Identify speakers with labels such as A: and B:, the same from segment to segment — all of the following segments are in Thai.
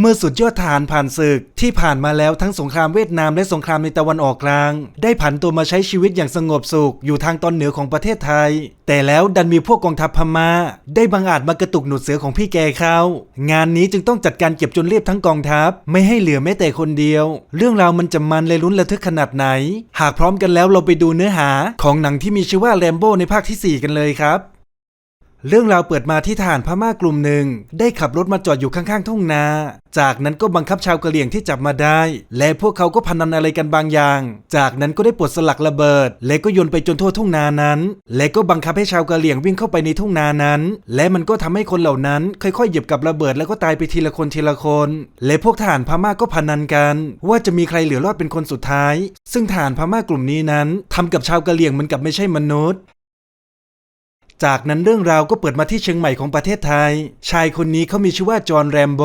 A: เมื่อสุดยอดทหารผ่านศึก ที่ผ่านมาแล้วทั้งสงครามเวียดนามและสงครามในตะวันออกกลาง ได้ผันตัวมาใช้ชีวิตอย่างสงบสุขอยู่ทางตอนเหนือของประเทศไทย แต่แล้วดันมีพวกกองทัพพม่า ได้บังอาจมากระตุกหนุดเสือของพี่แกเขางานนี้จึงต้องจัดการเก็บจนเรียบทั้งกองทัพ ไม่ให้เหลือแม้แต่คนเดียว เรื่องราวมันจะมันเลยลุ้นระทึกขนาดไหน หากพร้อมกันแล้วเราไปดูเนื้อหา ของหนังที่มีชื่อว่าแรมโบ้ในภาคทีสี่4 กันเลยครับ เรื่องราวเปิดมาที่ทหารพม่ากลุ่มหนึ่ง ได้ขับรถมาจอดอยู่ข้างๆทุ่งนา จากนั้นก็บังคับชาวกะเหรี่ยงที่จับมาได้ และพวกเขาก็พนันอะไรกันบางอย่าง จากนั้นก็ได้ปลดสลักระเบิด และก็โยนไปจนทั่วทุ่งนานั้น และก็บังคับให้ชาวกะเหรี่ยงวิ่งเข้าไปในทุ่งนานั้น และมันก็ทำให้คนเหล่านั้นค่อยๆเหยียบกับระเบิดแล้วก็ตายไปทีละคนทีละคน และพวกทหารพม่าก็พนันกัน ว่าจะมีใครเหลือรอดเป็นคนสุดท้าย ซึ่งทหารพม่ากลุ่มนี้นั้นทำกับชาวกะเหรี่ยงเหมือนกับไม่ใช่มนุษย์ จากนั้นเรื่องราวก็เปิดมาที่เชียงใหม่ของประเทศไทย ชายคนนี้เขามีชื่อว่าจอห์นแรมโบ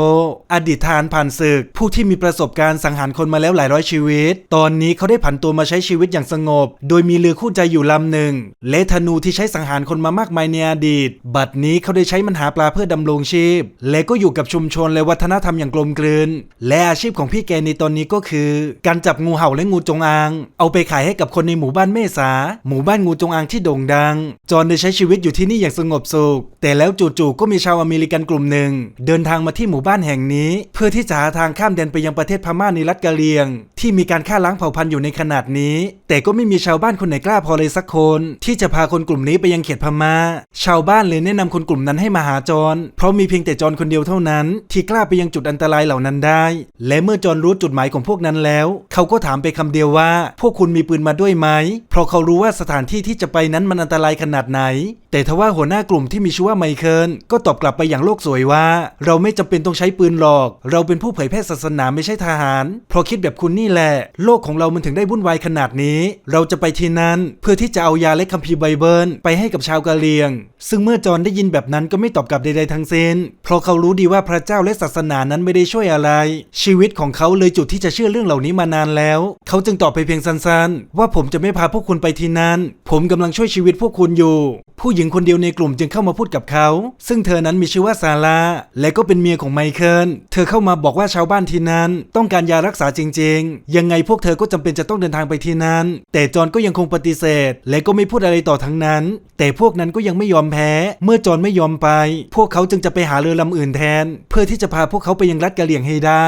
A: อดีตทหารผ่านศึก ผู้ที่มีประสบการณ์สังหารคนมาแล้วหลายร้อยชีวิต ตอนนี้เขาได้ผันตัวมาใช้ชีวิตอย่างสงบ โดยมีเรือคู่ใจอยู่ลำหนึ่ง และธนูที่ใช้สังหารคนมามากมายในอดีต บัดนี้เขาได้ใช้มันหาปลาเพื่อดำรงชีพ และก็อยู่กับชุมชนและวัฒนธรรมอย่างกลมกลืน และอาชีพของพี่แกในตอนนี้ก็คือ การจับงูเห่าและงูจงอาง เอาไปขายให้กับคนในหมู่บ้านเมษา หมู่บ้านงูจงอางที่โด่งดัง จอห์นได้ใช้ชีวิตอยู่ที่นี่อย่างสงบสุข แต่แล้วจู่ๆก็มีชาวอเมริกันกลุ่มหนึ่ง เดินทางมาที่หมู่บ้านแห่งนี้ เพื่อที่จะหาทางข้ามแดนไปยังประเทศพม่าในรัฐกะเรียง ที่มีการฆ่าล้างเผ่าพันธุ์อยู่ในขนาดนี้ แต่ก็ไม่มีชาวบ้านคนไหนกล้าพอเลยสักคน ที่จะพาคนกลุ่มนี้ไปยังเขตพม่า ชาวบ้านเลยแนะนำคนกลุ่มนั้นให้มาหาจอนเพราะมีเพียงแต่จอนคนเดียวเท่านั้น ที่กล้าไปยังจุดอันตรายเหล่านั้นได้ และเมื่อจอนรู้จุดหมายของพวกนั้นแล้ว เขาก็ถามไปคำเดียวว่า พวกคุณมีปืนมาด้วยไหม เพราะเขารู้ว่าสถานที่ที่จะไปนั้นมันอันตรายขนาดไหนแต่ทว่าหัวหน้ากลุ่มที่มีชื่อว่าไมเคิลก็ตอบกลับไปอย่างโลกสวยว่า เราไม่จำเป็นต้องใช้ปืนหรอก เราเป็นผู้เผยแพร่ศาสนาไม่ใช่ทหารเพราะคิดแบบคุณนี่แหละ โลกของเรามันถึงได้วุ่นวายขนาดนี้ เราจะไปที่นั่นเพื่อที่จะเอายาและคัมภีร์ไบเบิลไปให้กับชาวกะเหรี่ยง ซึ่งเมื่อจอห์นได้ยินแบบนั้นก็ไม่ตอบกลับใดๆทั้งสิ้น เพราะเขารู้ดีว่าพระเจ้าและศาสนานั้นไม่ได้ช่วยอะไร ชีวิตของเขาเลยจุดที่จะเชื่อเรื่องเหล่านี้มานานแล้ว เขาจึงตอบไปเพียงสั้นๆ ว่าผมจะไม่พาพวกคุณไปที่นั่นผมกำลังช่วยชีวิตพวกคุณอยู่ ผู้หญิงญิงคนเดียวในกลุ่มจึงเข้ามาพูดกับเขา ซึ่งเธอนั้นมีชื่อว่าซาร่าและก็เป็นเมียของไมเคิลเธอเข้ามาบอกว่าชาวบ้านที่นั้น ต้องการยารักษาจริง ๆ ยังไงพวกเธอก็จำเป็นจะต้องเดินทางไปที่นั้น แต่จอห์นก็ยังคงปฏิเสธ และก็ไม่พูดอะไรต่อทั้งนั้น แต่พวกนั้นก็ยังไม่ยอมแพ้ เมื่อจอห์นไม่ยอมไป พวกเขาจึงจะไปหาเรือลำอื่นแทน เพื่อที่จะพาพวกเขาไปยังรัฐกะเหรี่ยงให้ได้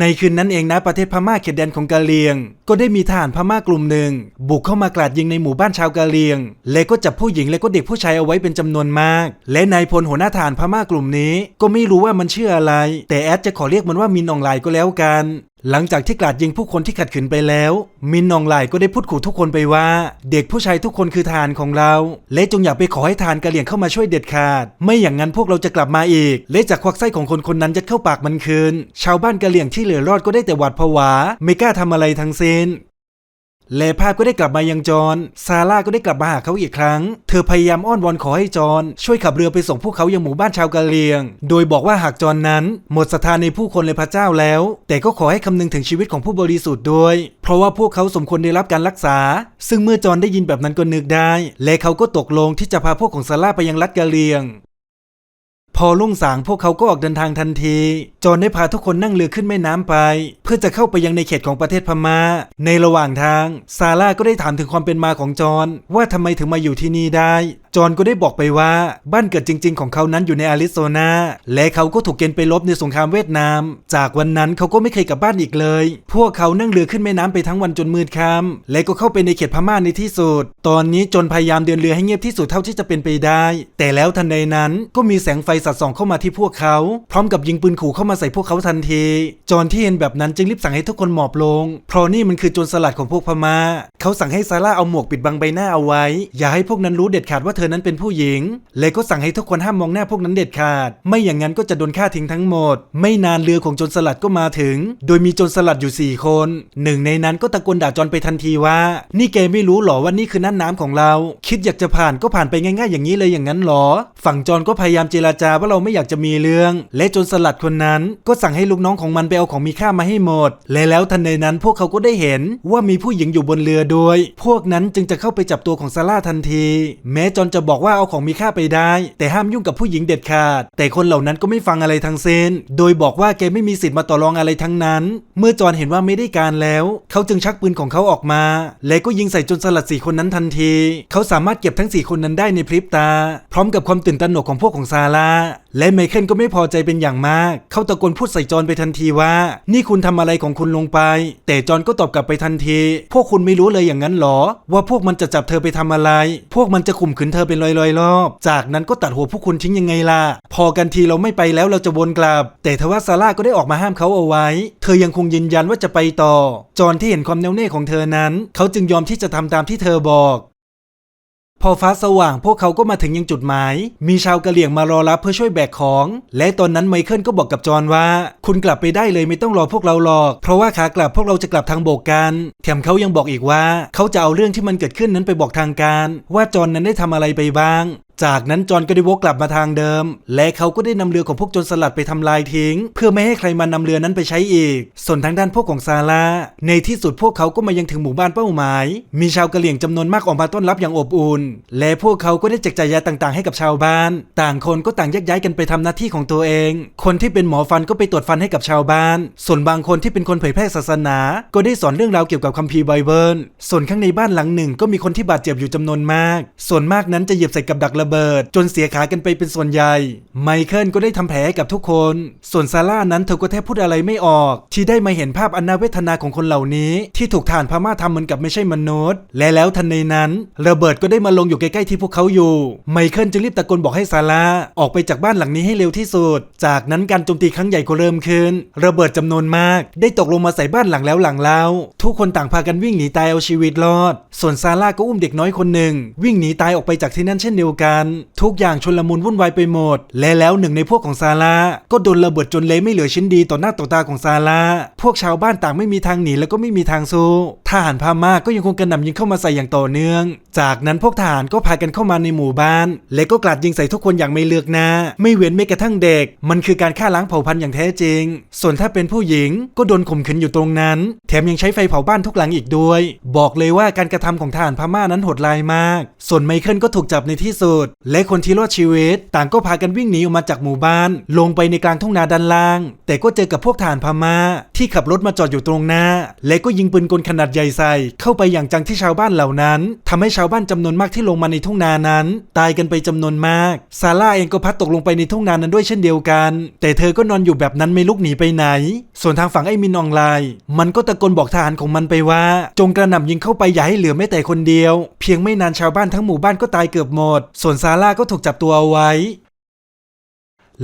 A: ในคืนนั้นเองนะประเทศพม่าเขตแดนของกะเหรี่ยง ก็ได้มีทหารพม่ากลุ่มหนึ่ง บุกเข้ามากราดยิงในหมู่บ้านชาวกะเหรี่ยง และก็จับผู้หญิงและก็เด็กผู้ชายเอาไว้เป็นจำนวนมาก และนายพลหัวหน้าทหารพม่ากลุ่มนี้ ก็ไม่รู้ว่ามันชื่ออะไร แต่แอดจะขอเรียกมันว่ามินอองไลก็แล้วกันหลังจากที่กราดยิงผู้คนที่ขัดขืนไปแล้ว มินนองไลก็ได้พูดขู่ทุกคนไปว่า เด็กผู้ชายทุกคนคือทานของเรา และจงอย่าไปขอให้ทานกะเหลี่ยงเข้ามาช่วยเด็ดขาด ไม่อย่างนั้นพวกเราจะกลับมาอีก และจากควักไส้ของคนคนนั้นยัดเข้าปากมันคืน ชาวบ้านกะเหลี่ยงที่เหลือรอดก็ได้แต่หวาดผวา ไม่กล้าทำอะไรทั้งสิ้น และภาพก็ได้กลับมายังจอนซาร่าก็ได้กลับมาหาเขาอีกครั้ง เธอพยายามอ้อนวอนขอให้จอนช่วยขับเรือไปส่งพวกเขายังหมู่บ้านชาวกะเหรี่ยง โดยบอกว่าหากจอนนั้น หมดศรัทธาในผู้คนและพระเจ้าแล้ว แต่ก็ขอให้คำนึงถึงชีวิตของผู้บริสุทธิ์ด้วย เพราะว่าพวกเขาสมควรได้รับการรักษา ซึ่งเมื่อจอนได้ยินแบบนั้นก็นึกได้ และเขาก็ตกลงที่จะพาพวกของซาร่าไปยังรัฐกะเหรี่ยง พอลุ่งสางพวกเขาก็ออกเดินทางทันที จอนได้พาทุกคนนั่งเรือขึ้นแม่น้ำไป เพื่อจะเข้าไปยังในเขตของประเทศพมา่า ในระหว่างทาง ซาร่าก็ได้ถามถึงความเป็นมาของจอนว่าทำไมถึงมาอยู่ที่นี่ได้ จอห์นก็ได้บอกไปว่า บ้านเกิดจริง ๆ ของเขานั้นอยู่ในอาริโซนาและเขาก็ถูกเกณฑ์ไปรบในสงครามเวียดนาม จากวันนั้นเขาก็ไม่เคยกลับบ้านอีกเลย พวกเขานั่งเรือขึ้นแม่น้ำไปทั้งวันจนมืดค่ำและก็เข้าไปในเขตพม่าในที่สุด ตอนนี้จนพยายามเดินเรือให้เงียบที่สุดเท่าที่จะเป็นไปได้ แต่แล้วทันใดนั้นก็มีแสงไฟสัดส่องเข้ามาที่พวกเขา พร้อมกับยิงปืนขู่เข้ามาใส่พวกเขาทันที จอห์นที่เห็นแบบนั้นจึงรีบสั่งให้ทุกคนหมอบลง เพราะนี่มันคือโจรสลัดของพวกพม่า เขาสั่งให้ซาร่าเอาหมวกปิดบังใบหน้าเอาไว้ อย่าให้พวกนั้นรู้เด็ดขาดว่าเธอนั้นเป็นผู้หญิงและก็สั่งให้ทุกคนห้ามมองหน้าพวกนั้นเด็ดขาด ไม่อย่างนั้นก็จะโดนฆ่าทิ้งทั้งหมด ไม่นานเรือของโจรสลัดก็มาถึง โดยมีโจรสลัดอยู่ 4 คนหนึ่งในนั้นก็ตะโกนด่าจอนไปทันทีว่า นี่แกไม่รู้หรอว่านี่คือน่านน้ำของเรา คิดอยากจะผ่านก็ผ่านไปง่ายๆ อย่างนี้เลยอย่างนั้นหรอ ฝั่งจอนก็พยายามเจราจาว่าเราไม่อยากจะมีเรื่อง และโจรสลัดคนนั้นก็สั่งให้ลูกน้องของมันไปเอาของมีค่ามาให้หมด และแล้วทันใดนั้นพวกเขาก็ได้เห็นว่ามีผู้หญิงอยู่บนเรือด้วยพวกนั้นจึงจะเข้าไปจับตัวของซาร่าทันที แม้จอนจะจะบอกว่าเอาของมีค่าไปได้ แต่ห้ามยุ่งกับผู้หญิงเด็ดขาด แต่คนเหล่านั้นก็ไม่ฟังอะไรทั้งสิ้นโดยบอกว่าแกไม่มีสิทธิ์มาต่อรองอะไรทั้งนั้น เมื่อจอนเห็นว่าไม่ได้การแล้ว เขาจึงชักปืนของเขาออกมา และก็ยิงใส่จนสลัดสี่คนนั้นทันที เขาสามารถเก็บทั้งสี่คนนั้นได้ในพริบตา พร้อมกับความตื่นตระหนกของพวกของซาร่าและไมเคิลก็ไม่พอใจเป็นอย่างมาก เขาตะโกนพูดใส่จอนไปทันทีว่า นี่คุณทำอะไรของคุณลงไป แต่จอนก็ตอบกลับไปทันที พวกคุณไม่รู้เลยอย่างนั้นหรอ ว่าพวกมันจะจับเธอไปทำอะไร พวกมันจะข่มขืนเธอเป็นลอยๆรอบจากนั้นก็ตัดหัวผู้คุณทิ้งยังไงล่ะ พอกันทีเราไม่ไปแล้วเราจะวนกลับ แต่ทว่าซาร่าก็ได้ออกมาห้ามเขาเอาไว้ เธอยังคงยืนยันว่าจะไปต่อ จอนที่เห็นความแน่วแน่ของเธอนั้น เขาจึงยอมที่จะทำตามที่เธอบอก พอฟ้าสว่างพวกเขาก็มาถึงยังจุดหมาย มีชาวกะเหลี่ยงมารอรับเพื่อช่วยแบกของ และตอนนั้นไมเคิลก็บอกกับจอห์นว่า คุณกลับไปได้เลยไม่ต้องรอพวกเราหรอก เพราะว่าขากลับพวกเราจะกลับทางโบกกันแถมเขายังบอกอีกว่า เขาจะเอาเรื่องที่มันเกิดขึ้นนั้นไปบอกทางการ ว่าจอห์นนั้นได้ทำอะไรไปบ้าง จากนั้นจอนก็ได้วกกลับมาทางเดิม และเขาก็ได้นำเรือของพวกโจรสลัดไปทำลายทิ้ง เพื่อไม่ให้ใครมานำเรือนั้นไปใช้อีก ส่วนทางด้านพวกของซาร่าในที่สุดพวกเขาก็มายังถึงหมู่บ้านเป้าหมาย มีชาวกะเหรี่ยงจำนวนมากออกมาต้อนรับอย่างอบอุ่น และพวกเขาก็ได้แจกจ่ายยาต่างๆ ให้กับชาวบ้าน ต่างคนก็ต่างแยกย้ายกันไปทำหน้าที่ของตัวเอง คนที่เป็นหมอฟันก็ไปตรวจฟันให้กับชาวบ้าน ส่วนบางคนที่เป็นคนเผยแพร่ศาสนา ก็ได้สอนเรื่องราวเกี่ยวกับคัมภีร์ไบเบิลส่วนข้างในบ้านหลังหนึ่งก็มีคนที่บาดเจ็บอยู่จำนวนมาก ส่วนมากนั้นจะเหยียบใส่กับดักระเบิด จนเสียขากันไปเป็นส่วนใหญ่ ไมเคิลก็ได้ทำแผลกับทุกคน ส่วนซาร่านั้นเธอก็แทบพูดอะไรไม่ออก ที่ได้มาเห็นภาพอันนาเวทนาของคนเหล่านี้ ที่ถูกฐานพม่าทำเหมือนกับไม่ใช่มนุษย์ และแล้วทันในนั้น ระเบิดก็ได้มาลงอยู่ใกล้ๆที่พวกเขาอยู่ ไมเคิลจึงรีบตะโกนบอกให้ซาร่าออกไปจากบ้านหลังนี้ให้เร็วที่สุด จากนั้นการโจมตีครั้งใหญ่ก็เริ่มขึ้น ระเบิดจำนวนมาก ได้ตกลงมาใส่บ้านหลังแล้วหลังเล่าทุกคนต่างพากันวิ่งหนีตายเอาชีวิตรอด ส่วนซาร่าก็อุ้มเด็กน้อยคนหนึ่ง วิ่งหนีตายออกไปจากที่นั่นเช่นเดียวกันทุกอย่างชนลมุนวุ่นวายไปหมด และแล้วหนึ่งในพวกของซาร่าก็โดนระเบิดจนเละไม่เหลือชิ้นดีต่อหน้าต่อตาของซาร่าพวกชาวบ้านต่างไม่มีทางหนีแล้วก็ไม่มีทางสู้ทหารพม่าก็ยังคงกระหน่ำยิงเข้ามาใส่อย่างต่อเนื่อง จากนั้นพวกทหารก็พากันเข้ามาในหมู่บ้าน และก็กราดยิงใส่ทุกคนอย่างไม่เลือกหน้า ไม่เว้นแม้กระทั่งเด็ก มันคือการฆ่าล้างเผ่าพันธุ์อย่างแท้จริง ส่วนถ้าเป็นผู้หญิงก็โดนข่มขืนอยู่ตรงนั้น แถมยังใช้ไฟเผาบ้านทุกหลังอีกด้วย บอกเลยว่าการกระทำของทหารพม่านั้นโหดร้ายมาก ส่วนไมเคิลก็ถูกจับในที่สุดและคนที่รอดชีวิต ต่างก็พากันวิ่งหนีออกมาจากหมู่บ้าน ลงไปในกลางทุ่งนาด้านล่าง แต่ก็เจอกับพวกทหารพม่า ที่ขับรถมาจอดอยู่ตรงหน้า และก็ยิงปืนกลขนาดใหญ่ใส่เข้าไปอย่างจังที่ชาวบ้านเหล่านั้นทำให้ชาวบ้านจำนวนมากที่ลงมาในทุ่งนานั้น ตายกันไปจำนวนมาก ซาร่าเองก็พัดตกลงไปในทุ่งนานั้นด้วยเช่นเดียวกัน แต่เธอก็นอนอยู่แบบนั้นไม่ลุกหนีไปไหน ส่วนทางฝั่งไอ้มินอองไลน์มันก็ตะโกนบอกทหารของมันไปว่า จงกระหน่ำยิงเข้าไปอย่าให้เหลือแม้แต่คนเดียว เพียงไม่นานชาวบ้านทั้งหมู่บ้านก็ตายเกือบหมด ส่วนซาร่าก็ถูกจับตัวเอาไว้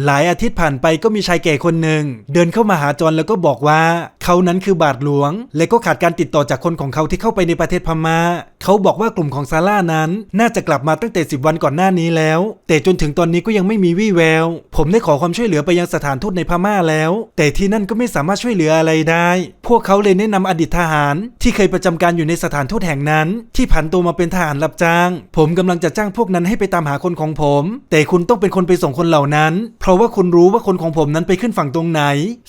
A: หลายอาทิตย์ผ่านไปก็มีชายแก่คนหนึ่ง เดินเข้ามาหาจอนแล้วก็บอกว่า เขานั้นคือบาทหลวง และก็ขาดการติดต่อจากคนของเขาที่เข้าไปในประเทศพม่า เขาบอกว่ากลุ่มของซาร่านั้น น่าจะกลับมาตั้งแต่ 10 วันก่อนหน้านี้แล้ว แต่จนถึงตอนนี้ก็ยังไม่มีวี่แวว ผมได้ขอความช่วยเหลือไปยังสถานทูตในพม่าแล้ว แต่ที่นั่นก็ไม่สามารถช่วยเหลืออะไรได้ พวกเขาเลยแนะนำอดีตทหาร ที่เคยประจำการอยู่ในสถานทูตแห่งนั้น ที่ผันตัวมาเป็นทหารรับจ้าง ผมกำลังจะจ้างพวกนั้นให้ไปตามหาคนของผม แต่คุณต้องเป็นคนไปส่งคนเหล่านั้น เพราะว่าคุณรู้ว่าคนของผมนั้นไปขึ้นฝั่งตรงไหน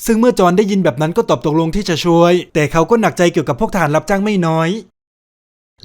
A: ซึ่งเมื่อจอนได้ยินแบบนั้นก็ตอบตกลงที่จะช่วย แต่เขาก็หนักใจเกี่ยวกับพวกทหารรับจ้างไม่น้อย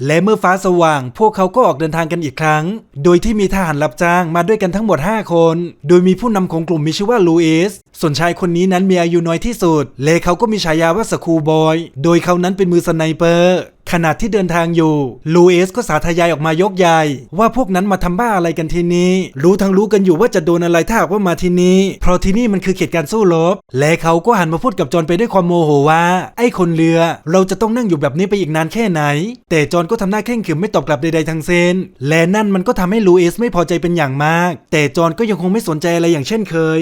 A: และเมื่อฟ้าสว่าง พวกเขาก็ออกเดินทางกันอีกครั้ง โดยที่มีทหารรับจ้างมาด้วยกันทั้งหมด 5 คน โดยมีผู้นำของกลุ่มมีชื่อว่าลูอิส ส่วนชายคนนี้นั้นมีอายุน้อยที่สุด และเขาก็มีฉายาว่าสคูบอย โดยเขานั้นเป็นมือสไนเปอร์ขณะที่เดินทางอยู่ ลูเอสก็สาธยายออกมายกใหญ่ว่าพวกนั้นมาทำบ้าอะไรกันที่นี่รู้ทั้งรู้กันอยู่ว่าจะโดนอะไรถ้าหากว่ามาที่นี่เพราะที่นี่มันคือเขตการสู้รบ และเขาก็หันมาพูดกับจอนไปด้วยความโมโหว่า ไอ้คนเรือ เราจะต้องนั่งอยู่แบบนี้ไปอีกนานแค่ไหน แต่จอนก็ทำหน้าเคร่งขรึมไม่ตอบกลับใดๆทั้งสิ้น และนั่นมันก็ทำให้ลูเอสไม่พอใจเป็นอย่างมาก แต่จอนก็ยังคงไม่สนใจอะไรอย่างเช่นเคย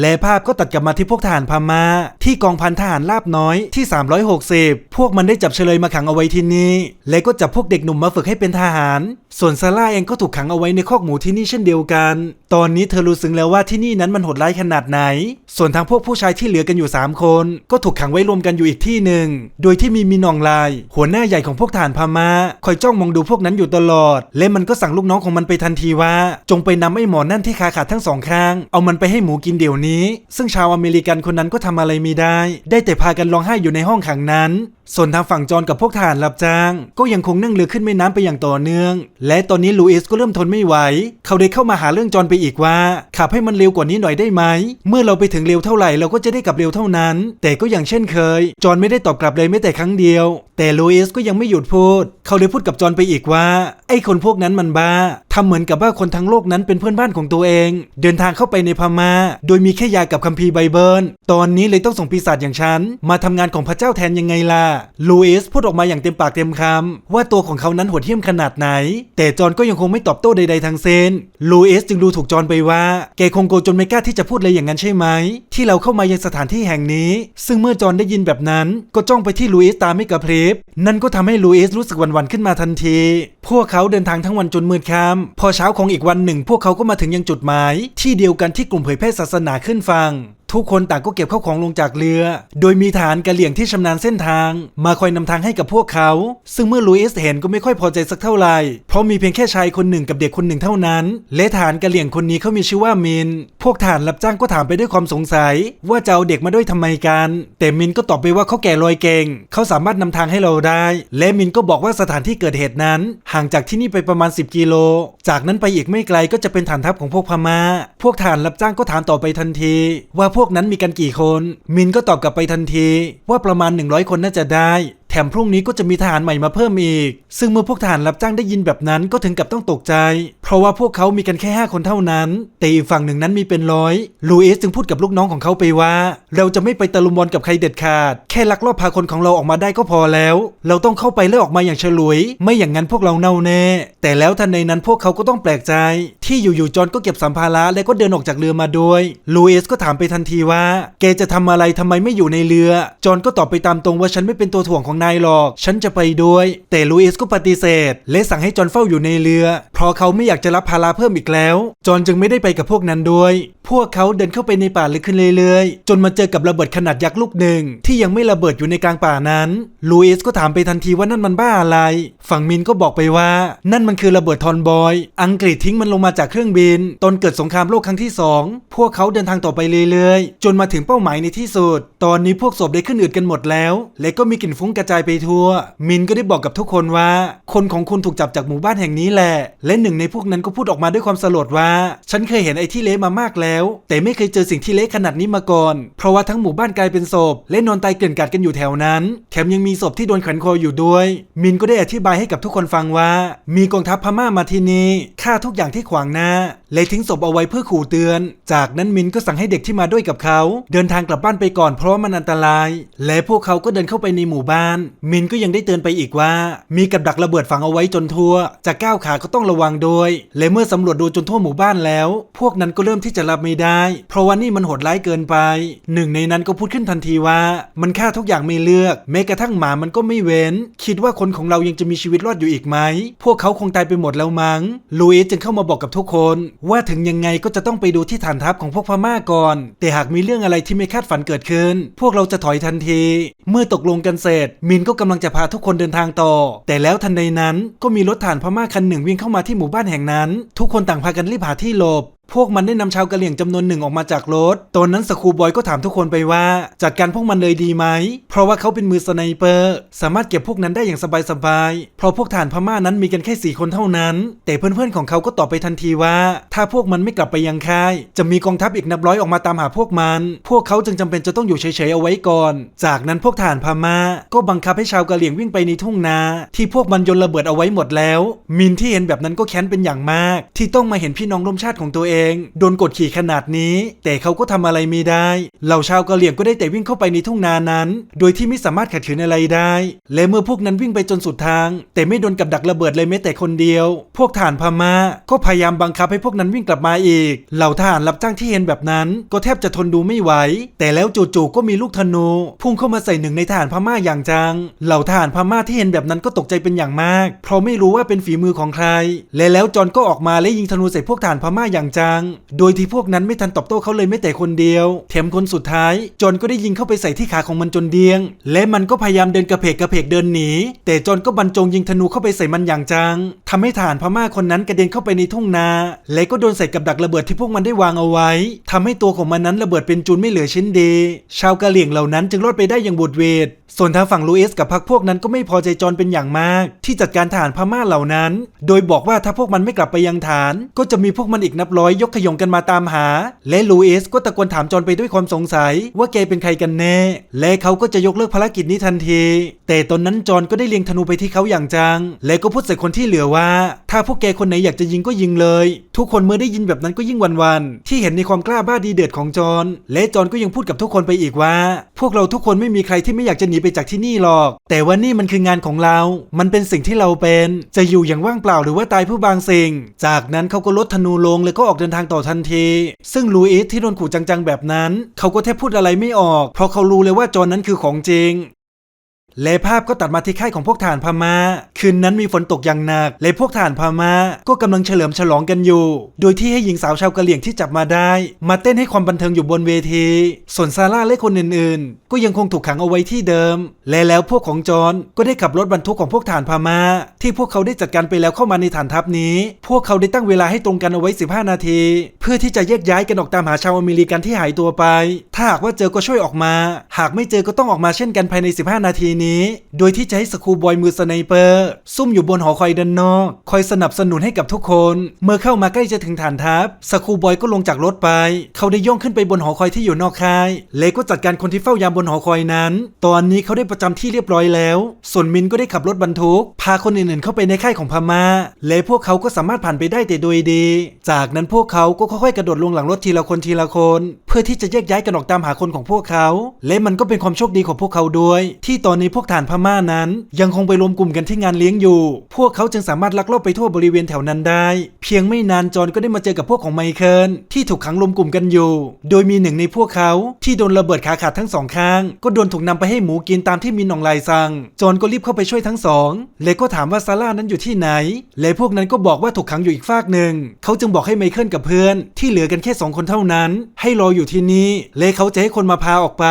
A: และภาพก็ตัดกลับมาที่พวกทหารพม่าที่กองพันทหารลาบน้อยที่ 360 พวกมันได้จับเฉลยมาขังเอาไว้ที่นี่ และก็จับพวกเด็กหนุ่มมาฝึกให้เป็นทหาร ส่วนซาร่าเองก็ถูกขังเอาไว้ในคอกหมูที่นี่เช่นเดียวกัน ตอนนี้เธอรู้สึกแล้วว่าที่นี่นั้นมันโหดร้ายขนาดไหน ส่วนทางพวกผู้ชายที่เหลือกันอยู่ 3 คน ก็ถูกขังไว้รวมกันอยู่อีกที่หนึ่ง โดยที่มีมินองลน์หัวหน้าใหญ่ของพวกทหารพม่าคอยจ้องมองดูพวกนั้นอยู่ตลอด และมันก็สั่งลูกน้องของมันไปทันทีว่า จงไปนำไอ้หมอนั่นที่ขาขาดทั้งสองข้าง เอามันไปให้หมูกินเดี๋ยวนี้ ซึ่งชาวอเมริกันคนนั้นก็ทำอะไรไม่ได้ ได้แต่พากันร้องไห้อยู่ในห้องขังนั้น ส่วนทางฝั่งจอนกับพวกทหารรับจ้าง ก็ยังคงนั่งเรือขึ้นแม่น้ำไปอย่างต่อเนื่อง และตอนนี้ลูอิสก็เริ่มทนไม่ไหว เขาได้เข้ามาหาเรื่องจอนไปอีกว่า ขับให้มันเร็วกว่านี้หน่อยได้ไหม เมื่อเราไปถึงเร็วเท่าไหร่เราก็จะได้กลับเร็วเท่านั้น แต่ก็อย่างเช่นเคย จอนไม่ได้ตอบกลับเลยแม้แต่ครั้งเดียว แต่ลูอิสก็ยังไม่หยุดพูด เขาเลยพูดกับจอนไปอีกว่า ไอ้คนพวกนั้นมันบ้า ทำเหมือนกับว่าคนทั้งโลกนั้นเป็นเพื่อนบ้านของตัวเอง เดินทางเข้าไปในพม่า โดยมีแค่ยากับคัมภีร์ไบเบิลตอนนี้เลยต้องส่งปีศาจอย่างฉัน มาทำงานของพระเจ้าแทนยังไงล่ะลูอิสพูดออกมาอย่างเต็มปากเต็มคำว่าตัวของเขานั้นโหดเหี้ยมขนาดไหน แต่จอห์นก็ยังคงไม่ตอบโต้ใดๆทั้งสิ้นลูอิสจึงดูถูกจอห์นไปว่าแกคงโกรธจนไม่กล้าที่จะพูดอะไรอย่างนั้นใช่ไหม ที่เราเข้ามายังสถานที่แห่งนี้ ซึ่งเมื่อจอห์นได้ยินแบบนั้น ก็จ้องไปที่ลูอิสตาไม่กระพริบนั่นก็ทำให้ลูอิสรู้สึกหวั่นๆขึ้นมาทันที พวกเขาเดินทางทั้งวันจนมืดค่ำพอเช้าของอีกวันหนึ่ง พวกเขาก็มาถึงยังจุดหมาย ที่เดียวกันที่กลุ่มเผยแพร่ศาสนาขึ้นฟัง ทุกคนต่างก็เก็บข้าวของลงจากเรือ โดยมีทหารกะเหลี่ยงที่ชำนาญเส้นทาง มาคอยนำทางให้กับพวกเขา ซึ่งเมื่อลุยส์เห็นก็ไม่ค่อยพอใจสักเท่าไหร่ เพราะมีเพียงแค่ชายคนหนึ่งกับเด็กคนหนึ่งเท่านั้น และทหารกะเหลี่ยงคนนี้เขามีชื่อว่ามิน พวกทหารรับจ้างก็ถามไปด้วยความสงสัย ว่าจะเอาเด็กมาด้วยทำไมกัน แต่มินก็ตอบไปว่าเขาแก่ลอยเก่ง เขาสามารถนำทางให้เราได้ และมินก็บอกว่าสถานที่เกิดเหตุนั้น ห่างจากที่นี่ไปประมาณ 10 กิโล จากนั้นไปอีกไม่ไกลก็จะเป็นฐานทัพของพวกพม่า พวกทหารรับจ้างก็ถามต่อไปทันที ว่าพวกนั้นมีกันกี่คน มินก็ตอบกลับไปทันที ว่าประมาณ 100 คนน่าจะได้ แถมพรุ่งนี้ก็จะมีทหารใหม่มาเพิ่มอีก ซึ่งเมื่อพวกทหารรับจ้างได้ยินแบบนั้นก็ถึงกับต้องตกใจ เพราะว่าพวกเขามีกันแค่ 5 คนเท่านั้น แต่อีกฝั่งหนึ่งนั้นมีเป็นร้อย ลูอิสจึงพูดกับลูกน้องของเขาไปว่า เราจะไม่ไปตะลุมบอลกับใครเด็ดขาด แค่ลักลอบพาคนของเราออกมาได้ก็พอแล้ว เราต้องเข้าไปแล้วออกมาอย่างฉลุย ไม่อย่างนั้นพวกเราเน่าแน่ แต่แล้วทันในนั้นพวกเขาก็ต้องแปลกใจ ที่อยู่ๆจอนก็เก็บสัมภาระและก็เดินออกจากเรือมาด้วยลูอิสก็ถามไปทันทีว่า แกจะทำอะไรทำไมไม่อยู่ในเรือ จอนก็ตอบไปตามตรงว่าฉันไม่เป็นตัวถ่วงของนายหรอก ฉันจะไปด้วย แต่ลูอิสก็ปฏิเสธ และสั่งให้จอห์นเฝ้าอยู่ในเรือ เพราะเขาไม่อยากจะรับภาระเพิ่มอีกแล้ว จอห์นจึงไม่ได้ไปกับพวกนั้นด้วย พวกเขาเดินเข้าไปในป่าลึกขึ้นเรื่อยๆ จนมาเจอกับระเบิดขนาดยักษ์ลูกหนึ่ง ที่ยังไม่ระเบิดอยู่ในกลางป่านั้นลูอิสก็ถามไปทันทีว่านั่นมันบ้าอะไร ฝั่งมินก็บอกไปว่า นั่นมันคือระเบิดทอนบอย อังกฤษทิ้งมันลงมาจากเครื่องบิน ตอนเกิดสงครามโลกครั้งที่สองพวกเขาเดินทางต่อไปเรื่อยๆ จนมาถึงเป้าหมายในที่สุด ตอนนี้พวกศพได้ขึ้นอืดกันหมดแล้ว และก็มีกลิ่นฟุ้งกระจายไปทั่ว มินก็ได้บอกกับทุกคนว่า คนของคุณถูกจับจากหมู่บ้านแห่งนี้แหละ และหนึ่งในพวกนั้นก็พูดออกมาด้วยความสลดว่า ฉันเคยเห็นไอ้ที่เละมามากแล้ว แต่ไม่เคยเจอสิ่งที่เละขนาดนี้มาก่อน เพราะว่าทั้งหมู่บ้านกลายเป็นศพและนอนตายเกลื่อนกลาดกันอยู่แถวนั้น แถมยังมีศพที่โดนแขวนคออยู่ด้วย มินก็ได้อธิบายให้กับทุกคนฟังว่า มีกองทัพพม่ามาที่นี่ฆ่าทุกอย่างที่ขวางหน้าและทิ้งศพเอาไว้เพื่อขู่เตือน จากนั้นมินก็สั่งให้เด็กที่มาด้วยกับเขา เดินทางกลับบ้านไปก่อนเพราะมันอันตราย และพวกเขาก็เดินเข้าไปในหมู่บ้านมินก็ยังได้เตือนไปอีกว่า มีกับดักระเบิดฝังเอาไว้จนทั่ว จะก้าวขาก็ต้องระวังโดย และเมื่อสำรวจดูจนทั่วหมู่บ้านแล้ว พวกนั้นก็เริ่มที่จะรับไม่ได้ เพราะว่านี่มันโหดร้ายเกินไป หนึ่งในนั้นก็พูดขึ้นทันทีว่า มันฆ่าทุกอย่างไม่เลือก แม้กระทั่งหมามันก็ไม่เว้น คิดว่าคนของเรายังจะมีชีวิตรอดอยู่อีกไหม พวกเขาคงตายไปหมดแล้วมั้งลูอิสจึงเข้ามาบอกกับทุกคน ว่าถึงยังไงก็จะต้องไปดูที่ฐานทัพของพวกพม่าก่อน แต่หากมีเรื่องอะไรที่ไม่คาดฝันเกิดขึ้น พวกเราจะถอยทันที เมื่อตกลงกันเสร็จมินก็กำลังจะพาทุกคนเดินทางต่อ แต่แล้วทันใดนั้นก็มีรถถ่านพม่าคันหนึ่งวิ่งเข้ามาที่หมู่บ้านแห่งนั้น ทุกคนต่างพากันรีบหาที่หลบ พวกมันได้นำชาวกะเหรี่ยงจำนวนหนึ่งออกมาจากรถ ตอนนั้นสคูบอยก็ถามทุกคนไปว่า จัดการพวกมันเลยดีไหม เพราะว่าเขาเป็นมือสไนเปอร์ สามารถเก็บพวกนั้นได้อย่างสบายๆ เพราะพวกฐานพม่านั้นมีกันแค่สี่คนเท่านั้น แต่เพื่อนๆของเขาก็ตอบไปทันทีว่า ถ้าพวกมันไม่กลับไปยังค่าย จะมีกองทัพอีกนับร้อยออกมาตามหาพวกมัน พวกเขาจึงจำเป็นจะต้องอยู่เฉยๆเอาไว้ก่อน จากนั้นพวกฐานพม่า ก็บังคับให้ชาวกะเหรี่ยงวิ่งไปในทุ่งนา ที่พวกมันยนระเบิดเอาไว้หมดแล้ว มินที่เห็นแบบนั้นก็แค้นเป็นอย่างมาก ที่ต้องมาเห็นพี่น้องร่วมชาติของตัวเองโดนกดขี่ขนาดนี้ แต่เขาก็ทำอะไรไม่ได้ เหล่าชาวกะเหรี่ยงก็ได้แต่วิ่งเข้าไปในทุ่งนานั้น โดยที่ไม่สามารถขัดขืนอะไรได้ และเมื่อพวกนั้นวิ่งไปจนสุดทาง แต่ไม่โดนกับดักระเบิดเลยแม้แต่คนเดียว พวกทหารพม่าก็พยายามบังคับให้พวกนั้นวิ่งกลับมาอีก เหล่าทหารรับจ้างที่เห็นแบบนั้นก็แทบจะทนดูไม่ไหว แต่แล้วจู่ๆก็มีลูกธนู พุ่งเข้ามาใส่หนึ่งในทหารพม่าอย่างจัง เหล่าทหารพม่าที่เห็นแบบนั้นก็ตกใจเป็นอย่างมาก เพราะไม่รู้ว่าเป็นฝีมือของใคร และแล้วจอนก็ออกมาและยิงธนูใส่พวกทหารพม่าอย่างจังังโดยที่พวกนั้นไม่ทันตอบโต้เขาเลยไม่แต่คนเดียว แถมคนสุดท้าย จอนก็ได้ยิงเข้าไปใส่ที่ขาของมันจนเดียง และมันก็พยายามเดินกระเพกกระเพกเดินหนี แต่จอนก็บรรจงยิงธนูเข้าไปใส่มันอย่างจังทำให้ทหารพม่าคนนั้นกระเด็นเข้าไปในทุ่งนา และก็โดนใส่กับดักระเบิดที่พวกมันได้วางเอาไว้ทำให้ตัวของมันนั้นระเบิดเป็นจุนไม่เหลือชิ้นดีชาวกะเหรี่ยงเหล่านั้นจึงรอดไปได้อย่างบุดหวิดส่วนทางฝั่งลูอิสกับพรรคพวกนั้นก็ไม่พอใจจอนเป็นอย่างมาก ที่จัดการทหารพม่าเหล่านั้น โดยบอกว่าถ้าพวกมันไม่กลับไปยังฐาน ก็จะมีพวกมันอีกนับร้อยยกขยงกันมาตามหา และลูอิสก็ตะโกนถามจอนไปด้วยความสงสัย ว่าแกเป็นใครกันแน่ และเขาก็จะยกเลิกภารกิจนี้ทันที แต่ตอนนั้นจอนก็ได้เลียงธนูไปที่เขาอย่างจัง และก็พูดใส่คนที่เหลือว่า ถ้าพวกแกคนไหนอยากจะยิงก็ยิงเลย ทุกคนเมื่อได้ยินแบบนั้นก็ยิ่งหวันที่เห็นในความกล้าบ้าดีเดือดของจอนและจอนก็ยังพูดกับทุกคนไปอีกว่า พวกเราทุกคนไม่มีใครที่ไม่อยากจะหนีไปจากที่นี่หรอก แต่ว่านี่มันคืองานของเรา มันเป็นสิ่งที่เราเป็น จะอยู่อย่างว่างเปล่าหรือว่าตายเพื่อบางสิ่ง จากนั้นเขาก็ลดธนูลงแล้วก็ออกเดินทางต่อทันที ซึ่งลูอิสที่โดนขู่จังๆแบบนั้น เขาก็แทบพูดอะไรไม่ออก เพราะเขารู้เลยว่าจอนนั้นคือของจริง แลภาพก็ตัดมาที่ค่ายของพวกทหารพม่า คืนนั้นมีฝนตกอย่างหนัก และพวกทหารพม่าก็กำลังเฉลิมฉลองกันอยู่ โดยที่ให้หญิงสาวชาวกะเหรี่ยงที่จับมาได้ มาเต้นให้ความบันเทิงอยู่บนเวที ส่วนซาร่าและคนอื่นๆ ก็ยังคงถูกขังเอาไว้ที่เดิม และแล้วพวกของจอนก็ได้ขับรถบรรทุกของพวกทหารพม่าที่พวกเขาได้จัดการไปแล้วเข้ามาในฐานทัพนี้ พวกเขาได้ตั้งเวลาให้ตรงกันเอาไว้ 15 นาที เพื่อที่จะแยกย้ายกันออกตามหาชาวอเมริกันที่หายตัวไป ถ้าหากว่าเจอก็ช่วยออกมา หากไม่เจอก็ต้องออกมาเช่นกันภายใน 15 นาทีนี้โดยที่จะให้สคูบอยมือสไนเปอร์ ซุ่มอยู่บนหอคอยด้านนอก คอยสนับสนุนให้กับทุกคน เมื่อเข้ามาใกล้จะถึงฐานทัพสคูบอยก็ลงจากรถไป เขาได้ย่องขึ้นไปบนหอคอยที่อยู่นอกค่าย เลก็จัดการคนที่เฝ้ายามบนหอคอยนั้น ตอนนี้เขาได้ประจำที่เรียบร้อยแล้ว ส่วนมินก็ได้ขับรถบรรทุก พาคนอื่นๆเข้าไปในค่ายของพม่า และพวกเขาก็สามารถผ่านไปได้แต่โดยดี จากนั้นพวกเขาก็ค่อยๆกระโดดลงหลังรถทีละคนทีละคน เพื่อที่จะแยกย้ายกันออกตามหาคนของพวกเขา และมันก็เป็นความโชคดีของพวกเขาด้วย ที่ตอนนี้พวกฐานพม่านั้น ยังคงไปรวมกลุ่มกันที่งานเลี้ยงอยู่ พวกเขาจึงสามารถลักลอบไปทั่วบริเวณแถวนั้นได้ เพียงไม่นานจอนก็ได้มาเจอกับพวกของไมเคิลที่ถูกขังรวมกลุ่มกันอยู่ โดยมีหนึ่งในพวกเขาที่โดนระเบิดขาขาดทั้งสองข้าง ก็โดนถูกนำไปให้หมูกินตามที่มีนองลายสั่ง จอนก็รีบเข้าไปช่วยทั้งสองและก็ถามว่าซาร่านั้นอยู่ที่ไหน และพวกนั้นก็บอกว่าถูกขังอยู่อีกฟากหนึ่ง เขาจึงบอกให้ไมเคิลกับเพื่อน ที่เหลือกันแค่สองคนเท่านั้น ให้รออยู่ที่นี่และเขาจะให้คนมาพาออกไป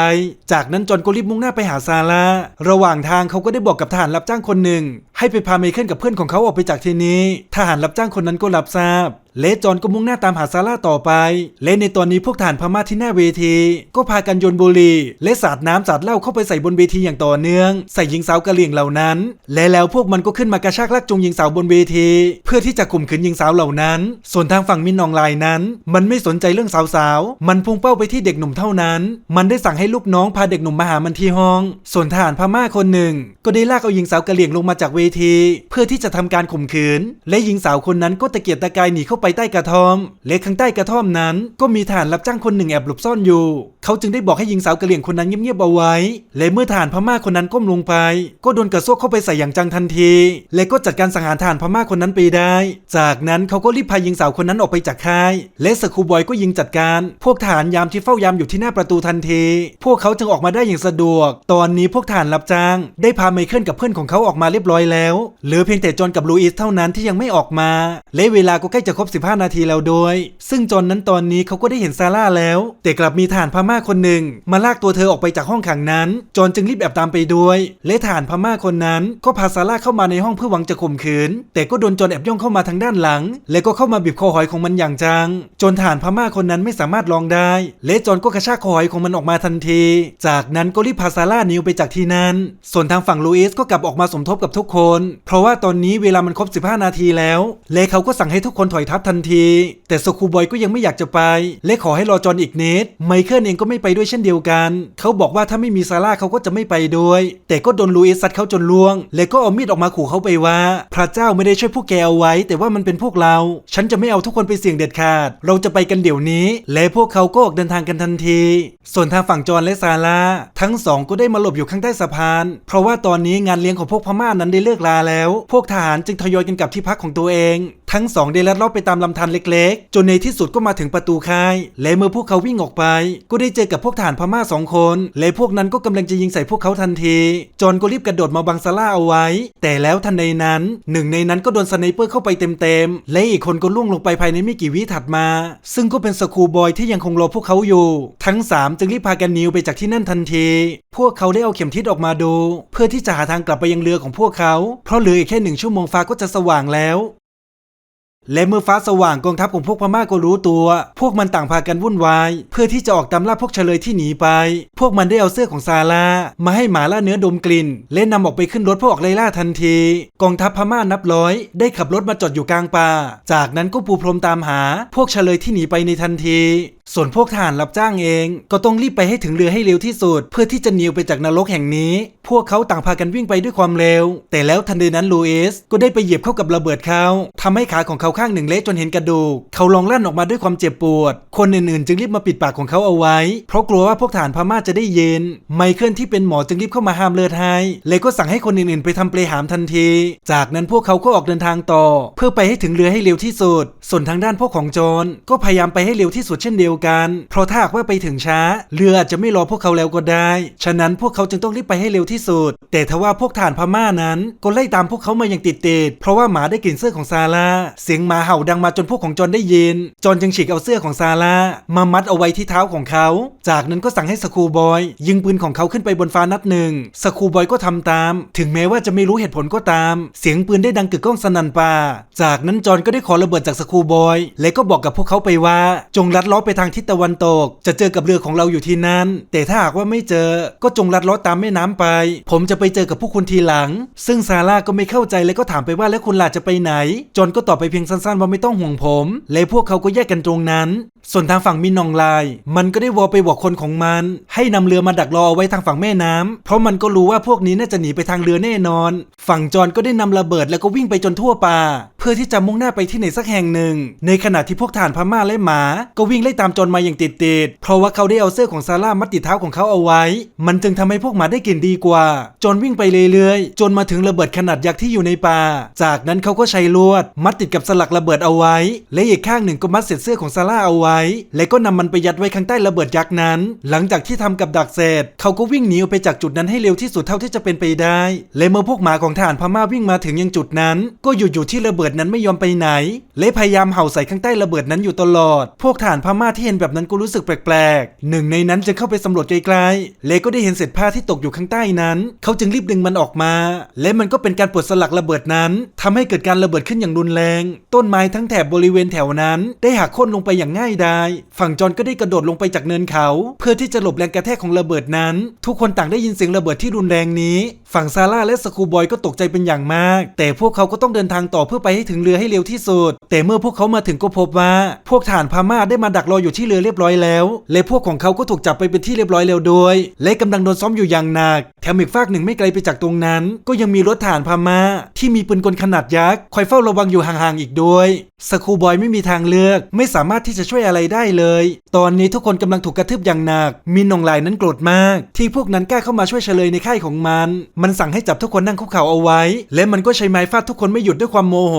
A: จากนั้นจอนก็รีบมุ่งหน้าไปหาซาร่าระหว่างทางเขาก็ได้บอกกับทหารรับจ้างคนหนึ่ง ให้ไปพาเมเคิลกับเพื่อนของเขาออกไปจากที่นี้ ทหารรับจ้างคนนั้นก็รับทราบ เลจอนก็มุ่งหน้าตามหาซาร่าต่อไป และในตอนนี้พวกทหารพม่าที่หน้าเวที ก็พากันโยนบุหรี่ และสาดน้ำสาดเหล้าเข้าไปใส่บนเวทีอย่างต่อเนื่อง ใส่หญิงสาวกะเหรี่ยงเหล่านั้น และแล้วพวกมันก็ขึ้นมากระชากลากจูงหญิงสาวบนเวที เพื่อที่จะข่มขืนหญิงสาวเหล่านั้น ส่วนทางฝั่งมินนองไลน์นั้น มันไม่สนใจเรื่องสาวๆ มันพุ่งเป้าไปที่เด็กหนุ่มเท่านั้น มันได้สั่งให้ลูกน้องพาเด็กหนุ่มมาหามันที่ห้อง ส่วนทหารพม่าคนหนึ่ง ก็ได้ลากเอาหญิงสาวกะเหรี่ยงลงมาจากเวที เพื่อที่จะทำการข่มขืน และหญิงสาวคนนั้นก็ตะเกียกตะกายหนีเข้าไปใต้กระท่อม และข้างใต้กระท่อมนั้น ก็มีทหารรับจ้างคนหนึ่งแอบหลบซ่อนอยู่ เขาจึงได้บอกให้หญิงสาวกะเหรี่ยงคนนั้นเงียบๆเอาไว้ และเมื่อทหารพม่าคนนั้นก้มลงไป ก็โดนกระซวกเข้าไปใส่อย่างจังทันที และก็จัดการสังหารทหารพม่าคนนั้นไปได้ จากนั้นเขาก็รีบพาหญิงสาวคนนั้นออกไปจากค่าย และสคูบอยก็ยิงจัดการ พวกทหารยามที่เฝ้ายามอยู่ที่หน้าประตูทันที พวกเขาจึงออกมาได้อย่างสะดวก ตอนนี้พวกทหารรับจ้าง ได้พาไมเคิลกับเพื่อนของเขาออกมาเรียบร้อยแล้ว เหลือเพียงแต่จอนกับลูอิสเท่านั้นที่ยังไม่ออกมา และเวลาก็ใกล้จะครบ15 นาทีแล้วด้วยซึ่งจอนนั้นตอนนี้เขาก็ได้เห็นซาร่าแล้ว แต่กลับมีทหารพม่าคนหนึ่ง มาลากตัวเธอออกไปจากห้องขังนั้น จอนจึงรีบแอบตามไปด้วย และทหารพม่าคนนั้น ก็พาซาร่าเข้ามาในห้องเพื่อหวังจะข่มขืน แต่ก็โดนจอนแอบย่องเข้ามาทางด้านหลัง และก็เข้ามาบีบคอหอยของมันอย่างจัง จนทหารพม่าคนนั้นไม่สามารถลองได้ และจอนก็กระชากคอหอยของมันออกมาทันที จากนั้นก็รีบพาซาร่าหนีออกไปจากที่นั้น ส่วนทางฝั่งลูอิสก็กลับออกมาสมทบกับทุกคน เพราะว่าตอนนี้เวลามันครบ 15 นาทีแล้ว และเขาก็สั่งให้ทุกคนถอยทัพทันที แต่สคูบอยก็ยังไม่อยากจะไป และขอให้รอจอนอีกนิดไมเคิลเองก็ไม่ไปด้วยเช่นเดียวกัน เขาบอกว่าถ้าไม่มีซาร่าเขาก็จะไม่ไปด้วย แต่ก็โดนลูอิสซัดเขาจนล่วง และก็เอามีดออกมาขู่เขาไปว่า พระเจ้าไม่ได้ช่วยพวกแกเอาไว้ แต่ว่ามันเป็นพวกเรา ฉันจะไม่เอาทุกคนไปเสี่ยงเด็ดขาด เราจะไปกันเดี๋ยวนี้ และพวกเขาก็ออกเดินทางกันทันที ส่วนทางฝั่งจอนและซาร่าทั้งสองก็ได้มาหลบอยู่ข้างใต้สะพาน เพราะว่าตอนนี้งานเลี้ยงของพวกพม่านั้นได้เลิกลาแล้ว พวกทหารจึงทยอยกันกลับที่พักของตัวเอง ทั้งสองได้ลัดเลาะไปตามลำธารเล็กๆ จนในที่สุดก็มาถึงประตูค่าย และเมื่อพวกเขาวิ่งออกไป ก็ได้เจอกับพวกทหารพม่าสองคน และพวกนั้นก็กำลังจะยิงใส่พวกเขาทันที จอห์นก็รีบกระโดดมาบังซาร่าเอาไว้ แต่แล้วทันใดนั้น หนึ่งในนั้นก็โดนสไนเปอร์เข้าไปเต็มๆ และอีกคนก็ล่วงลงไปภายในไม่กี่วิถัดมา ซึ่งก็เป็นสคูบอยที่ยังคงรอพวกเขาอยู่ ทั้งสามจึงรีบพากันหนีไปจากที่นั่นทันที พวกเขาได้เอาเข็มทิศออกมาดู เพื่อที่จะหาทางกลับไปยังเรือของพวกเขา เพราะเหลืออีกแค่หนึ่งชั่วโมงฟ้าก็จะสว่างแล้ว และเมื่อฟ้าสว่างกองทัพของพวกพม่าก็รู้ตัว พวกมันต่างพากันวุ่นวาย เพื่อที่จะออกตามล่าพวกเฉลยที่หนีไป พวกมันได้เอาเสื้อของซาร่ามาให้หมาล่าเนื้อดมกลิ่น และนำออกไปขึ้นรถเพื่อออกไล่ล่าทันที กองทัพพม่านับร้อย ได้ขับรถมาจอดอยู่กลางป่า จากนั้นก็ปูพรมตามหา พวกเฉลยที่หนีไปในทันที ส่วนพวกทหารรับจ้างเอง ก็ต้องรีบไปให้ถึงเรือให้เร็วที่สุด เพื่อที่จะหนีไปจากนรกแห่งนี้ พวกเขาต่างพากันวิ่งไปด้วยความเร็ว แต่แล้วทันใดนั้นลูอิสก็ได้ไปเหยียบเข้ากับระเบิดเขาทำให้ขาของเขาข้างหนึ่งเละจนเห็นกระดูก เขาลองลั่นออกมาด้วยความเจ็บปวด คนอื่นๆ จึงรีบมาปิดปากของเขาเอาไว้ เพราะกลัวว่าพวกทหารพม่าจะได้ยิน ไมเคิลที่เป็นหมอจึงรีบเข้ามาห้ามเลือดให้เลยก็สั่งให้คนอื่นๆ ไปทำเปลหามทันที จากนั้นพวกเขาก็ออกเดินทางต่อ เพื่อไปให้ถึงเรือให้เร็วที่สุด ส่วนทางด้านพวกของโจรก็พยายามไปให้เร็วที่สุดเช่นเดียวกัน เพราะถ้าหากว่าไปถึงช้า เรืออาจจะไม่รอพวกเขาแล้วก็ได้ ฉะนั้นพวกเขาจึงต้องรีบไปให้เร็วที่สุด แต่ทว่าพวกทหารพม่านั้นก็ไล่ตามพวกเขามาอย่างติดติดๆเพราะว่าหมาได้กลิ่นเสื้อของซาร่าเสียงหมาเห่าดังมาจนพวกของจอนได้ยิน จอนจึงฉีกเอาเสื้อของซาร่ามามัดเอาไว้ที่เท้าของเขา จากนั้นก็สั่งให้สคูบอย ยิงปืนของเขาขึ้นไปบนฟ้านัดหนึ่ง สคูบอยก็ทำตาม ถึงแม้ว่าจะไม่รู้เหตุผลก็ตาม เสียงปืนได้ดังกึกก้องสนั่นป่า จากนั้นจอนก็ได้ขอระเบิดจากสคูบอย และก็บอกกับพวกเขาไปว่า จงลัดล้อไปทางทิศตะวันตก จะเจอกับเรือของเราอยู่ที่นั่นแต่ถ้าหากว่าไม่เจอ ก็จงลัดล้อตามแม่น้ำไป ผมจะไปเจอกับพวกคุณทีหลัง ซึ่งซาร่าก็ไม่เข้าใจและก็ถามไปว่าแล้วคุณล่ะจะไปไหน จอนก็ตอบไปเพียงสั้นๆว่าไม่ต้องห่วงผม และพวกเขาก็แยกกันตรงนั้น ส่วนทางฝั่งมินนองไลาย มันก็ได้วอลไปบอกคนของมัน ให้นำเรือมาดักรอเอาไว้ทางฝั่งแม่น้ำเพราะมันก็รู้ว่าพวกนี้น่าจะหนีไปทางเรือแน่นอน ฝั่งจอนก็ได้นำระเบิดแล้วก็วิ่งไปจนทั่วป่าเพื่อที่จะมุ่งหน้าไปที่ไหนสักแห่งหนึ่ง ในขณะที่พวกทหารพม่าและหมา ก็วิ่งไล่ตามจนมาอย่างติดติดๆเพราะว่าเขาได้เอาเสื้อของซาร่ามัดติดเท้าของเขาเอาไว้ มันจึงทำให้พวกหมาได้กลิ่นดีกว่า จนวิ่งไปเรื่อยๆ จนมาถึงระเบิดขนาดยักษ์ที่อยู่ในป่า จากนั้นเขาก็ใช้ลวด มัดติดกับสลักระเบิดเอาไว้ และอีกข้างหนึ่งก็มัดเศษเสื้อของซาร่าเอาไว้ และก็นำมันไปยัดไว้ข้างใต้ระเบิดยักษ์นั้น หลังจากที่ทำกับดักเสร็จเขาก็วิ่งหนีออกไปจากจุดนั้นให้เร็วที่สุดเท่าที่จะเป็นไปได้ และเมื่อพวกหมาของทหารพม่าวิ่งมาถึงยังจุดนั้น ก็หยุดอยู่ที่ระเบิดนั้นไม่ยอมไปไหน และพยายามเห่าใส่ข้างใต้ระเบิดนั้นอยู่ตลอด พวกทหารพม่าที่เห็นแบบนั้นก็รู้สึกแปลกๆ หนึ่งในนั้นจึงเข้าไปสำรวจไกลๆ และก็ได้เห็นเศษผ้าที่ตกอยู่ข้างใต้นั้น เขาจึงรีบดึงมันออกมา และมันก็เป็นการปลดสลักระเบิดนั้นทำให้เกิดการระเบิดขึ้นอย่างรุนแรง ต้นไม้ทั้งแถบบริเวณแถวนั้น ได้หักโค่นลงไปอย่างง่ายดาย ฝั่งจอนก็ได้กระโดดลงไปจากเนินเขา เพื่อที่จะหลบแรงกระแทกของระเบิดนั้น ทุกคนต่างได้ยินเสียงระเบิดที่รุนแรงนี้ ฝั่งซาร่าและสคูบอยก็ตกใจเป็นอย่างมาก แต่พวกเขาก็ต้องเดินทางต่อเพื่อไปให้ถึงเรือให้เร็วที่สุด แต่เมื่อพวกเขามาถึงก็พบว่า พวกทหารพม่าได้มาดักรออยู่ที่เรือเรียบร้อยแล้ว และพวกของเขาก็ถูกจับไปเป็นที่เรียบร้อยแล้วด้วย และกำลังโดนซ้อมอยู่อย่างหนัก แถมอีกฝากหนึ่งไม่ไกลไปจากตรงนั้น ก็ยังมีรถทหารพม่า ที่มีปืนกลขนาดยักษ์คอยเฝ้าระวังอยู่ห่างๆอีกด้วยสคูบอยไม่มีทางเลือก ไม่สามารถที่จะช่วยอะไรได้เลย ตอนนี้ทุกคนกำลังถูกกระทืบอย่างหนัก มินนองไลนั้นโกรธมาก ที่พวกนั้นกล้าเข้ามาช่วยเฉลยในค่ายของมัน มันสั่งให้จับทุกคนนั่งคุกเข่าเอาไว้ และมันก็ใช้ไม้ฟาดทุกคนไม่หยุดด้วยความโมโห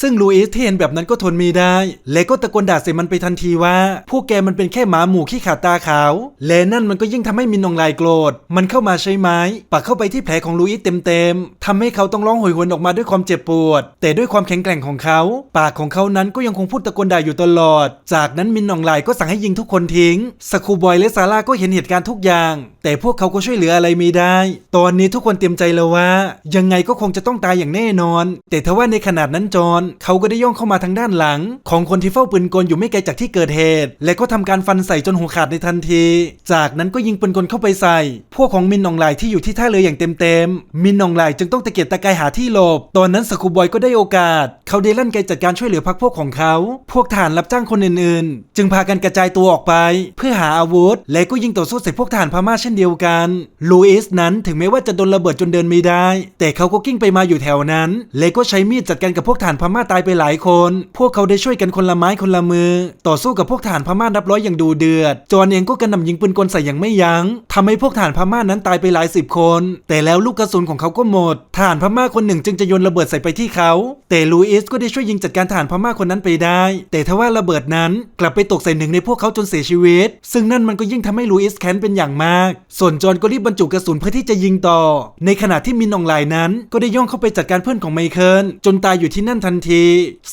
A: ซึ่งลูอิสที่เห็นแบบนั้นก็ทนไมีได้ และก็ตะโกนด่าใส่มันไปทันทีว่า พวกแกมันเป็นแค่หมาหมู่ขี้ขาดตาขาว และนั่นมันก็ยิ่งทำให้มินนองไลโกรธ มันเข้ามาใช้ไม้ ปักเข้าไปที่แผลของลูอิสเต็มๆทำให้เขาต้องร้องโหยหวนออกมาด้วยความเจ็บปวด แต่ด้วยความแข็งแกร่งของเขา ปากของเขานั้นก็ยังคงพูดตะโกนด่าอยู่ตลอด จากนั้นมินนองไลก็สั่งให้ยิงทุกคนทิ้งสคูบอยและซาร่าก็เห็นเหตุการณ์ทุกอย่าง แต่พวกเขาก็ช่วยเหลืออะไรไม่ได้ ตอนนี้ทุกคนเตรียมใจแล้วว่า ยังไงก็คงจะต้องตายอย่างแน่นอน แต่ทว่าในขนาดนั้นจอนเขาก็ได้ย่องเข้ามาทางด้านหลัง ของคนที่เฝ้าปืนกลอยู่ไม่ไกลจากที่เกิดเหตุ และก็ทำการฟันใส่จนหัวขาดในทันที จากนั้นก็ยิงปืนกลเข้าไปใส่ พวกของมินนองไลที่อยู่ที่ท่าเรืออย่างเต็มๆมินนองไลจึงต้องตะเกียกตะกายหาที่หลบ ตอนนั้นสกูบอยก็ได้โอกาส เขาได้ลั่นไกจัดการช่วยเหลือพักพวกของเขา พวกทหารรับจ้างคนอื่นๆ จึงพากันกระจายตัวออกไป เพื่อหาอาวุธ และก็ยิงต่อสู้ใส่พวกทหารพม่าเช่นเดียวกันลูอิสนั้นถึงแม้ว่าจะโดนระเบิดจนเดินไม่ได้ แต่เขาก็กิ้งไปมาอยู่แถวนั้น และก็ใช้มีดจัดการกับพวกทหารพม่าตายไปหลายคน พวกเขาได้ช่วยกันคนละไม้คนละมือ ต่อสู้กับพวกทหารพม่านับร้อยอย่างดูเดือด จอห์นเองก็กระหน่ำยิงปืนกลใส่อย่างไม่ยัง้งทำให้พวกทหารพม่านั้นตายไปหลายสิบคน แต่แล้วลูกกระสุนของเขาก็หมดทหารพม่าคนหนึ่งจึงจะโยนระเบิดใส่ไปที่เขา แต่ลูอิสก็ได้ช่วยยิงจัดการทหารพม่าคนนั้นไปได้ แต่ทว่าระเบิดนั้นกลับไปตกใส่หนึ่งในพวกเขาจนเสียชีวิต ซึ่งนั่นมันก็ยิ่งทำให้ลูอิสแค้นเป็นอย่างมาก ส่วนจอห์นก็รีบบรรจุกระสุนเพื่อที่จะยิงต่อ ในขณะที่มินอองไลน์นั้นก็ได้ย่องเข้าไปจัดการเพื่อนของไมเคิลจนตายอยู่ที่นั่นทันที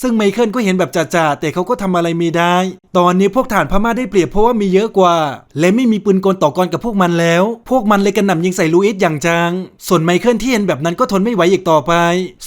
A: ซึ่งไมเคิลก็เห็นแบบจ่าๆแต่เขาก็ทำอะไรไม่ได้ ตอนนี้พวกฐานพม่าได้เปรียบเพราะว่ามีเยอะกว่า และไม่มีปืนกลต่อกรกับพวกมันแล้ว พวกมันเลยกระหน่ำยิงใส่ลูอิสอย่างจัง ส่วนไมเคิลที่เห็นแบบนั้นก็ทนไม่ไหวอีกต่อไป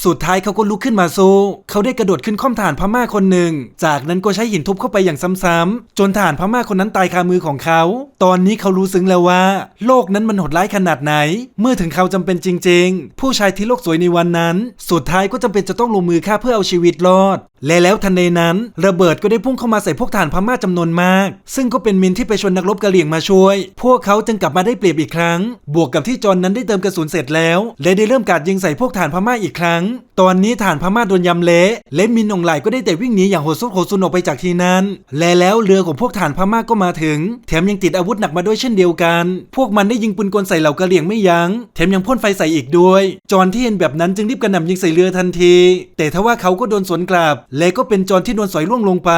A: สุดท้ายเขาก็ลุกขึ้นมาสู้เขาได้กระโดดขึ้นข้อมฐานพม่าคนหนึ่ง จากนั้นก็ใช้หินทุบเข้าไปอย่างซ้ำๆจนฐานพม่าคนนั้นตายคามือของเขา ตอนนี้เขารู้ซึ้งแล้วว่า โลกนั้นมันโหดร้ายขนาดไหน เมื่อถึงเขาจำเป็นจริง ๆ ผู้ชายที่โลกสวยในวันนั้น สุดท้ายก็จำเป็นจะต้องลงมือฆ่าเพื่อเอาชีวิตรอด และแล้วทันใดนั้น ระเบิดก็ได้พุ่งเข้ามาใส่พวกฐานพม่าจำนวนมาก ซึ่งก็เป็นมินที่ไปชวนนักรบกะเหรี่ยงมาช่วย พวกเขาจึงกลับมาได้เปรียบอีกครั้ง บวกกับที่จอนนั้นได้เติมกระสุนเสร็จแล้ว และได้เริ่มการยิงใส่พวกฐานพม่าอีกครั้ง ตอนนี้ฐานพม่าโดนยำเละและมินองไหลก็ได้แต่วิ่งหนีอย่างโหดสุดโหดสุนออกไปจากที่นั้น และแล้วเรือของพวกฐานพม่าก็มาถึง แถมยังติดอาวุธหนักมาด้วยเช่นเดียวกัน พวกมันได้ยิงปืนกลใส่เหล่ากะเหรี่ยงไม่ยัง้ง แถมยังพ่นไฟใส่อีกด้วย จอนที่เห็นแบบนั้นจึงรีบกระหน่ำยิงใส่เรือทันที แต่ทว่าเขาก็โดนสวนกลับ และก็เป็นจรที่โดนสอยล่วงลงไป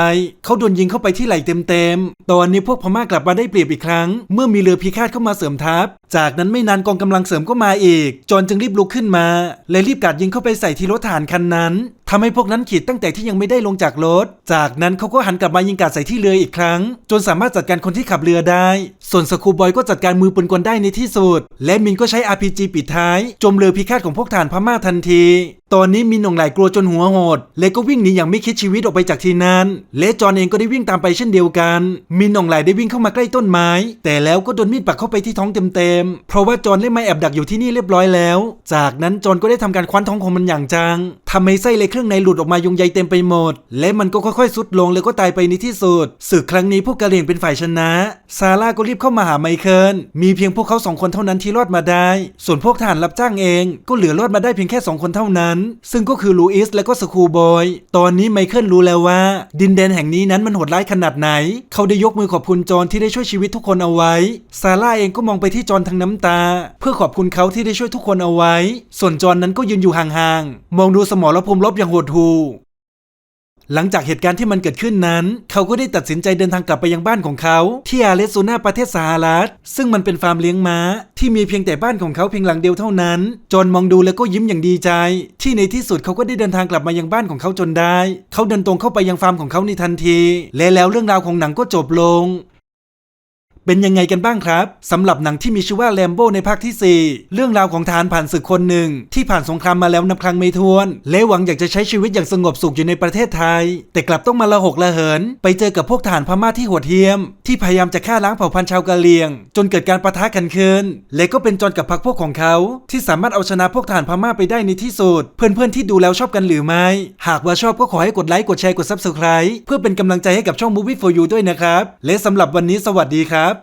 A: เขาโดนยิงเข้าไปที่ไหล่เต็มๆ ตอนนี้พวกพม่ากลับมาได้เปรียบอีกครั้ง เมื่อมีเรือพิฆาตเข้ามาเสริมทัพ จากนั้นไม่นานกองกำลังเสริมก็มาอีก จรจึงรีบลุกขึ้นมา และรีบกัดยิงเข้าไปใส่ที่รถฐานคันนั้น ทำให้พวกนั้นขีดตั้งแต่ที่ยังไม่ได้ลงจากรถ จากนั้นเขาก็หันกลับมายิงกราดใส่ที่เรืออีกครั้ง จนสามารถจัดการคนที่ขับเรือได้ ส่วนสคูบอยก็จัดการมือปืนกลได้ในที่สุด และมินก็ใช้ RPG ปิดท้าย จมเรือพิฆาตของพวกฐานพม่าทันที ตอนนี้มินหนงไหลกลัวจนหัวโหด และก็วิ่งหนีอย่างไม่คิดชีวิตออกไปจากที่นั้น และจอนเองก็ได้วิ่งตามไปเช่นเดียวกัน มินหนงไหลได้วิ่งเข้ามาใกล้ต้นไม้ แต่แล้วก็โดนมีดปักเข้าไปที่ท้องเต็มๆ เพราะว่าจอนได้มาแอบดักอยู่ที่นี่เรียบร้อยแล้ว จากนั้นจอนก็ได้ทำการคว้านท้องของมันอย่างจังทำให้ไส้ในเครื่องในหลุดออกมายุงใยเต็มไปหมด และมันก็ค่อยๆสุดลงแล้วก็ตายไปในที่สุดศึกครั้งนี้พวกกะเหรี่ยงเป็นฝ่ายชนะ ซาร่าก็รีบเข้ามาหาไมเคิลมีเพียงพวกเขาสองคนเท่านั้นที่รอดมาได้ ส่วนพวกทหารรับจ้างเองก็เหลือรอดมาได้เพียงแค่สองคนเท่านั้น ซึ่งก็คือลูอิสและก็สคูบอยตอนนี้ไมเคิลรู้แล้วว่า ดินแดนแห่งนี้นั้นมันโหดร้ายขนาดไหน เขาได้ยกมือขอบคุณจอห์นที่ได้ช่วยชีวิตทุกคนเอาไว้ ซาร่าเองก็มองไปที่จอห์นทั้งน้ำตา เพื่อขอบคุณเขาที่ได้ช่วยทุกคนเอาไว้ ส่วนจอห์นนั้นก็ยืนอยู่ห่างๆมองดูสมรภูมิรบอย่างโหดหูหลังจากเหตุการณ์ที่มันเกิดขึ้นนั้น เขาก็ได้ตัดสินใจเดินทางกลับไปยังบ้านของเขา ที่อาเลซูนาประเทศสหรัฐ ซึ่งมันเป็นฟาร์มเลี้ยงม้า ที่มีเพียงแต่บ้านของเขาเพียงหลังเดียวเท่านั้น จนมองดูแล้วก็ยิ้มอย่างดีใจ ที่ในที่สุดเขาก็ได้เดินทางกลับมายังบ้านของเขาจนได้ เขาเดินตรงเข้าไปยังฟาร์มของเขาในทันที และแล้วเรื่องราวของหนังก็จบลง เป็นยังไงกันบ้างครับสำหรับหนังที่มีชื่อว่าแลมโบในภาคที่ 4 เรื่องราวของทหารผ่านศึกคนหนึ่ง ที่ผ่านสงครามมาแล้วนับครั้งไม่ถ้วน และหวังอยากจะใช้ชีวิตอย่างสงบสุขอยู่ในประเทศไทย แต่กลับต้องมาละหกละเหิน ไปเจอกับพวกทหารพม่าที่โหดเหี้ยม ที่พยายามจะฆ่าล้างเผ่าพันธุ์ชาวกะเหรี่ยง จนเกิดการประทะกันขึ้น และก็เป็นจนกับพรรคพวกของเขา ที่สามารถเอาชนะพวกทหารพม่าไปได้ในที่สุด เพื่อนๆที่ดูแล้วชอบกันหรือไม่ หากว่าชอบก็ขอให้กดไลค์กดแชร์กด Subscribe เพื่อเป็นกำลังใจให้กับช่อง Movie for You ด้วยนะครับและสำหรับวันนี้สวัสดีครับ